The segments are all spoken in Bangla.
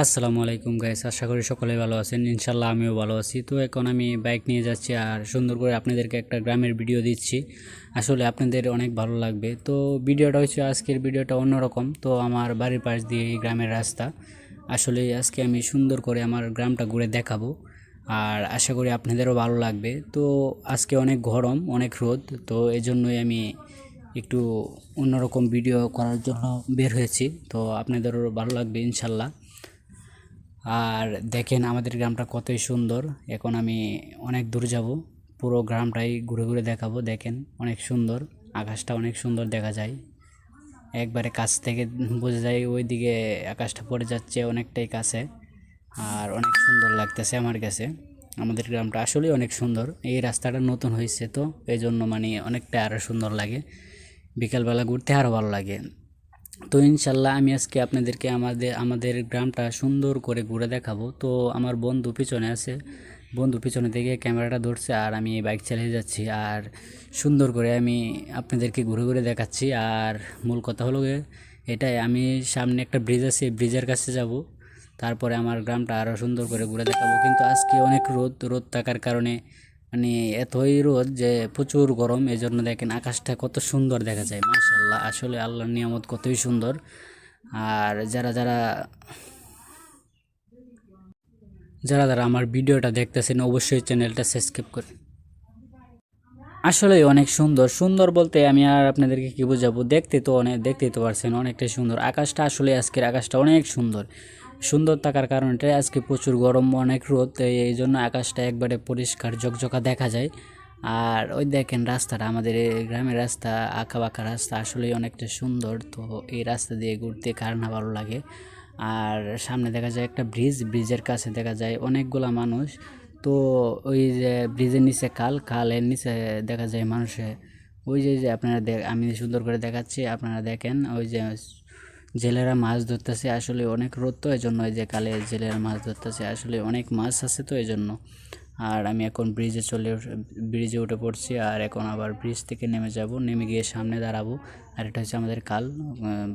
আসসালামু আলাইকুম গাইস আশা করি সকলে ভালো আছেন। ইনশাল্লাহ আমিও ভালো আছি। তো এখন আমি বাইক নিয়ে যাচ্ছি আর সুন্দর করে আপনাদেরকে একটা গ্রামের ভিডিও দিচ্ছি। আসলে আপনাদের অনেক ভালো লাগবে। তো ভিডিওটা হচ্ছে আজকের ভিডিওটা অন্যরকম। তো আমার বাড়ির পাশ দিয়ে এই গ্রামের রাস্তা। আসলে আজকে আমি সুন্দর করে আমার গ্রামটা ঘুরে দেখাবো। আর আশা করি আপনাদেরও ভালো লাগবে। তো আজকে অনেক গরম, অনেক রোদ। তো এই জন্যই আমি একটু অন্যরকম ভিডিও করার জন্য বের হয়েছি। তো আপনাদেরও ভালো লাগবে ইনশাল্লাহ আর দেখেন আমাদের গ্রামটা কতই সুন্দর। এখন আমি অনেক দূর যাব, পুরো গ্রামটাই ঘুরে ঘুরে দেখাবো। দেখেন অনেক সুন্দর, আকাশটা অনেক সুন্দর দেখা যায়। একবারে কাছ থেকে বোঝা যায় ওইদিকে আকাশটা পড়ে যাচ্ছে অনেকটাই কাছে। আর অনেক সুন্দর লাগতেছে আমার কাছে। আমাদের গ্রামটা আসলেই অনেক সুন্দর। এই রাস্তাটা নতুন হয়েছে তো এই জন্য মানে অনেকটা আরও সুন্দর লাগে। বিকালবেলা ঘুরতে আরও ভালো লাগে। তো ইনশাল্লাহ আমি আজকে আপনাদেরকে আমাদের আমাদের গ্রামটা সুন্দর করে ঘুরে দেখাবো। তো আমার বন্ধু পিছনে আছে, বন্ধু পিছনে থেকে ক্যামেরাটা ধরছে আর আমি বাইক চালিয়ে যাচ্ছি আর সুন্দর করে আমি আপনাদেরকে ঘুরে ঘুরে দেখাচ্ছি। আর মূল কথা হলো এটাই, আমি সামনে একটা ব্রিজ আছে ব্রিজের কাছে যাব। তারপরে আমার গ্রামটা আরও সুন্দর করে ঘুরে দেখাবো। কিন্তু আজকে অনেক রোদ রোদ থাকার কারণে মানে এতই রোদ যে প্রচুর গরম এই জন্য দেখেন আকাশটা কত সুন্দর দেখা যায় মাশাল্লাহ আসলে আল্লাহর নিয়ামত কতই সুন্দর। আর যারা যারা যারা যারা আমার ভিডিওটা দেখতেছেন, অবশ্যই চ্যানেলটা সাবস্ক্রাইব করে। আসলে অনেক সুন্দর। সুন্দর বলতে আমি আর আপনাদেরকে কি বোঝাবো? দেখতে তো অনেক, দেখতেই তো পারছেন, অনেকটাই সুন্দর। আকাশটা আসলে আজকের আকাশটা অনেক সুন্দর। সুন্দর থাকার কারণটা আজকে প্রচুর গরম, অনেক রোদ, এই জন্য আকাশটা একবারে পরিষ্কার ঝকঝকা দেখা যায়। আর ওই দেখেন রাস্তাটা, আমাদের গ্রামের রাস্তা আঁকা বাঁকা রাস্তা আসলেই অনেকটা সুন্দর। তো এই রাস্তা দিয়ে ঘুরতে কার না ভালো লাগে। আর সামনে দেখা যায় একটা ব্রিজ, ব্রিজের কাছে দেখা যায় অনেকগুলা মানুষ। তো ওই যে ব্রিজের নিচে খাল, খালের নিচে দেখা যায় মানুষে। ওই যে আপনারা আমি সুন্দর করে দেখাচ্ছি, আপনারা দেখেন, ওই যে জেলেরা মাছ ধরতেছে, আসলে অনেক রোদ তো এই জন্য এই যে কালে জেলেরা মাছ ধরতেছে, আসলে অনেক মাছ আছে তো এই জন্য আর আমি এখন ব্রিজে চলে ব্রিজে উঠে পড়ছি, আর এখন আবার ব্রিজ থেকে নেমে যাব, নেমে গিয়ে সামনে দাঁড়াবো। আর এটা হচ্ছে আমাদের কাল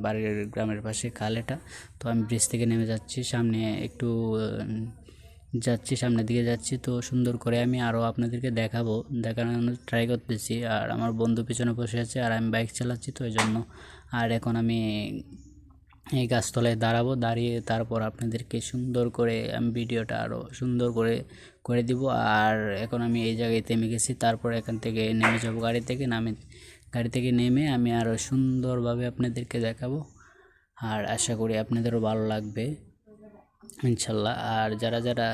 বাড়ির গ্রামের পাশে কাল এটা। তো আমি ব্রিজ থেকে নেমে যাচ্ছি, সামনে একটু যাচ্ছি, সামনের দিকে যাচ্ছি। তো সুন্দর করে আমি আরও আপনাদেরকে দেখাবো, দেখানোর ট্রাই করতেছি। আর আমার বন্ধু পিছনে বসে আছে, আর আমি বাইক চালাচ্ছি তো এই জন্য আর এখন আমি এই গাছতলায় দাঁড়াবো, দাঁড়িয়ে তারপর আপনাদেরকে সুন্দর করে আমি ভিডিওটা আরও সুন্দর করে করে দিব। আর এখন আমি এই জায়গায় থেমে গেছি, তারপর এখান থেকে নেমে যাব গাড়ি থেকে, নামে, গাড়ি থেকে নেমে আমি আরও সুন্দরভাবে আপনাদেরকে দেখাবো। আর আশা করি আপনাদেরও ভালো লাগবে, ইনশাল্লাহ। আর যারা যারা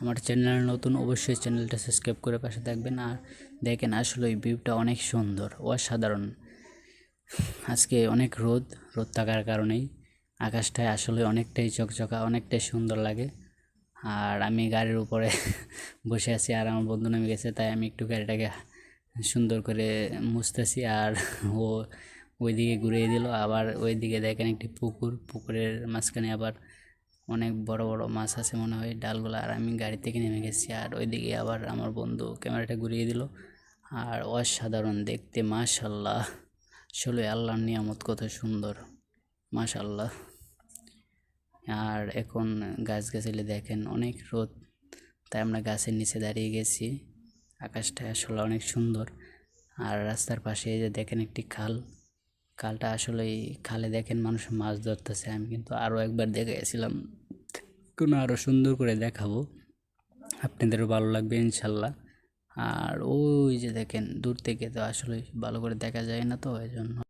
আমার চ্যানেল নতুন, অবশ্যই চ্যানেলটা সাবস্ক্রাইব করে পাশে থাকবেন। আর দেখেন আসলে ওই ভিউটা অনেক সুন্দর, অসাধারণ। আজকে অনেক রোদ রোদ থাকার কারণেই। আকাশটায় আসলে অনেকটাই চকচকা, অনেকটাই সুন্দর লাগে। আর আমি গাড়ির উপরে বসে আছি আর আমার বন্ধু নামে গেছে, তাই আমি একটু গাড়িটাকে সুন্দর করে মুছতেছি আর ও ওইদিকে ঘুরিয়ে দিল। আবার ওইদিকে দেখেন একটি পুকুর, পুকুরের মাঝখানে আবার অনেক বড় বড় মাছ আছে মনে হয় ডালগুলো। আর আমি গাড়ি থেকে নেমে গেছি আর ওইদিকে আবার আমার বন্ধু ক্যামেরাটা ঘুরিয়ে দিল। আর অসাধারণ দেখতে, মাশাল্লাহ। আসলে আল্লাহর নিয়ামত কত সুন্দর। মাশাল্লাহ আর এখন গাছ গাছালি দেখেন, অনেক রোদ। তাই আমরা গাছের নিচে দাঁড়িয়ে গেছি। আকাশটা আসলে অনেক সুন্দর। আর রাস্তার পাশে যে দেখেন একটি খাল। খালটা আসলে খালে দেখেন মানুষ মাছ ধরতেছে। আমি কিন্তু আরও একবার দেখে গেছিলাম কোনো আরও সুন্দর করে দেখাবো। আপনাদেরও ভালো লাগবে ইনশাল্লাহ আর ওই যে দেখেন, দূর থেকে তো আসলে ভালো করে দেখা যায় না তো এই জন্য